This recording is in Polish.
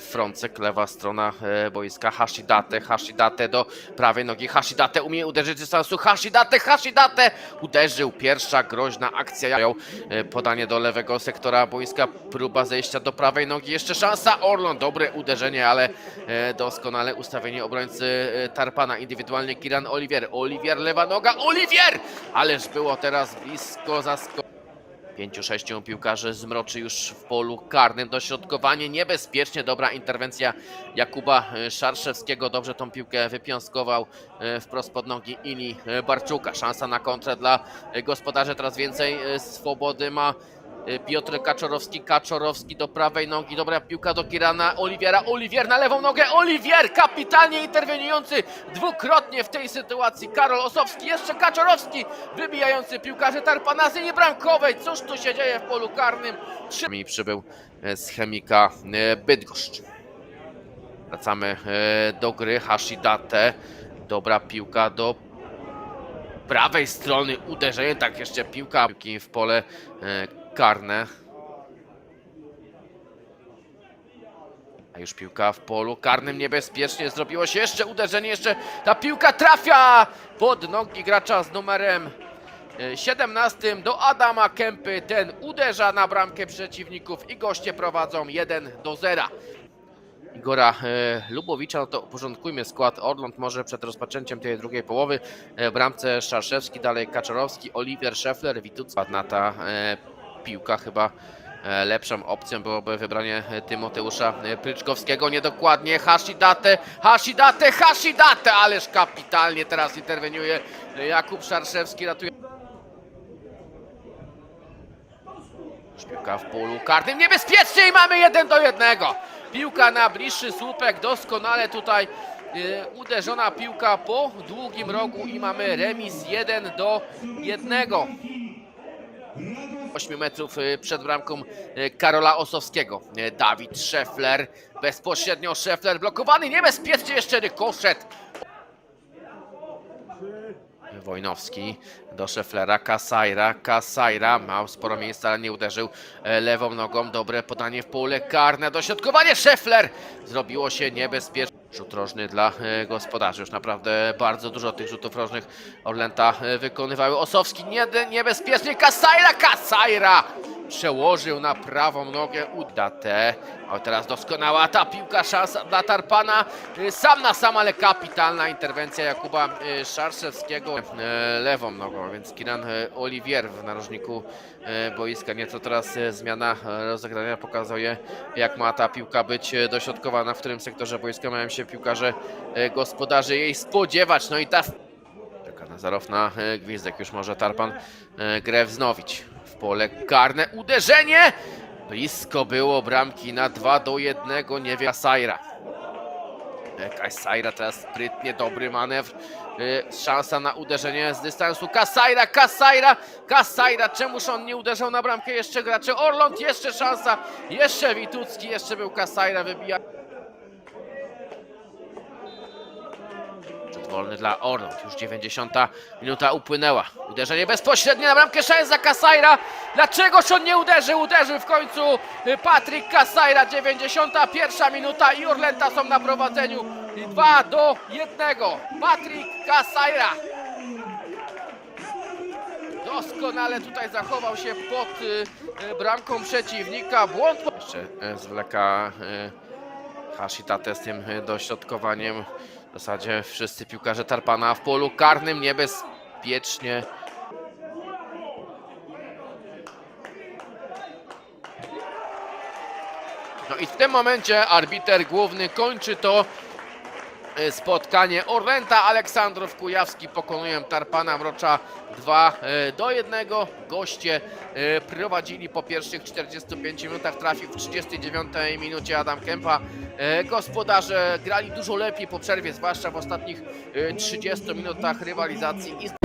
Frącek, lewa strona e, boiska, Hashidate, Hashidate do prawej nogi, Hashidate umie uderzyć z dystansu, Hashidate, Hashidate! Uderzył, pierwsza groźna akcja, e, podanie do lewego sektora boiska, próba zejścia do prawej nogi, jeszcze szansa, Orlon, dobre uderzenie, ale e, doskonale ustawienie obrońcy Tarpana, indywidualnie Kiran Olivier, Olivier, lewa noga, Olivier, ależ było teraz blisko zaskoczenia. Pięciu, sześciu piłkarzy zmroczy już w polu karnym. Dośrodkowanie niebezpiecznie. Dobra interwencja Jakuba e, Szarszewskiego. Dobrze tą piłkę wypiąskował e, wprost pod nogi Ili e, Barczuka. Szansa na kontrę dla gospodarzy. Teraz więcej swobody ma Piotr Kaczorowski. Kaczorowski do prawej nogi. Dobra piłka do Kirana Oliwiera. Oliwier na lewą nogę. Oliwier kapitalnie interweniujący dwukrotnie w tej sytuacji. Karol Osowski. Jeszcze Kaczorowski wybijający piłkarzy Tarpana z linii bramkowej. Cóż tu się dzieje w polu karnym? Trzy... Mi przybył e, z chemika e, Bydgoszcz. Wracamy e, do gry. Hashidate. Dobra piłka do prawej strony. Uderzenie. Tak jeszcze piłka. Piłki w pole karne. A już piłka w polu karnym niebezpiecznie zrobiło się jeszcze uderzenie, jeszcze ta piłka trafia pod nogi gracza z numerem e, 17 do Adama Kępy. Ten uderza na bramkę przeciwników i goście prowadzą 1 do 0. Igora e, Lubowicza, no to uporządkujmy skład. Orląd może przed rozpoczęciem tej drugiej połowy. E, bramce Szarszewski, dalej Kaczorowski, Oliwier Szefler, Wituc. Ładna ta e, piłka chyba e, lepszą opcją byłoby wybranie e, Tymoteusza e, Pryczkowskiego. Niedokładnie Hashidate, Hashidate, Hashidate, ależ kapitalnie teraz interweniuje Jakub Szarszewski, ratuje. Piłka w polu karnym, niebezpiecznie i mamy jeden do jednego. Piłka na bliższy słupek, doskonale tutaj uderzona piłka po długim rogu i mamy remis 1 do 1. 8 metrów e, przed bramką e, Karola Osowskiego. E, Dawid Szefler, bezpośrednio Szefler blokowany, niebezpiecznie jeszcze rykoszet. Wojnowski do Szeflera, Kasajra, Kasajra, miał sporo miejsca, ale nie uderzył lewą nogą, dobre podanie w pole karne, dośrodkowanie, Szefler, zrobiło się niebezpiecznie. Rzut rożny dla e, gospodarzy, już naprawdę bardzo dużo tych rzutów rożnych Orlęta e, wykonywały. Osowski nie, niebezpiecznie, Kasajra, Kasajra przełożył na prawą nogę Udatę. A teraz doskonała ta piłka, szansa dla Tarpana. Y, Sam na sam, ale kapitalna interwencja Jakuba Szarszewskiego lewą nogą, więc Kiran Olivier w narożniku boiska. Nieco teraz zmiana rozegrania pokazuje, jak ma ta piłka być dośrodkowana, w którym sektorze boiska mają się piłkarze y, gospodarzy jej spodziewać. No i ta Czeka Nazarow na e, gwizdek. Już może Tarpan e, grę wznowić. W pole karne uderzenie! Blisko było bramki na 2 do 1. Nie wie Kasajra. E, Kasajra teraz sprytnie, dobry manewr. E, Szansa na uderzenie z dystansu. Kasajra, Kasajra, Kasajra. Czemuż on nie uderzał na bramkę jeszcze gracze? Orląd, jeszcze szansa. Jeszcze Witucki, jeszcze był Kasajra. Wybija. Wolny dla Orląd. Już 90 minuta upłynęła. Uderzenie bezpośrednie na bramkę Szenza Kasajra. Dlaczegoż on nie uderzył? Uderzył w końcu y, Patryk Kasajra. 91 minuta i Orlęta są na prowadzeniu. 2 do 1. Patryk Kasajra. Doskonale tutaj zachował się pod y, y, bramką przeciwnika. Błąd. Jeszcze zwleka Hashidate z tym dośrodkowaniem. W zasadzie wszyscy piłkarze Tarpana w polu karnym niebezpiecznie. No i w tym momencie arbiter główny kończy to spotkanie. Orlęta Aleksandrów Kujawski pokonują Tarpana Mrocza 2 e, do 1. Goście e, prowadzili po pierwszych 45 minutach, trafił w 39 minucie Adam Kępa. Gospodarze grali dużo lepiej po przerwie, zwłaszcza w ostatnich e, 30 minutach rywalizacji.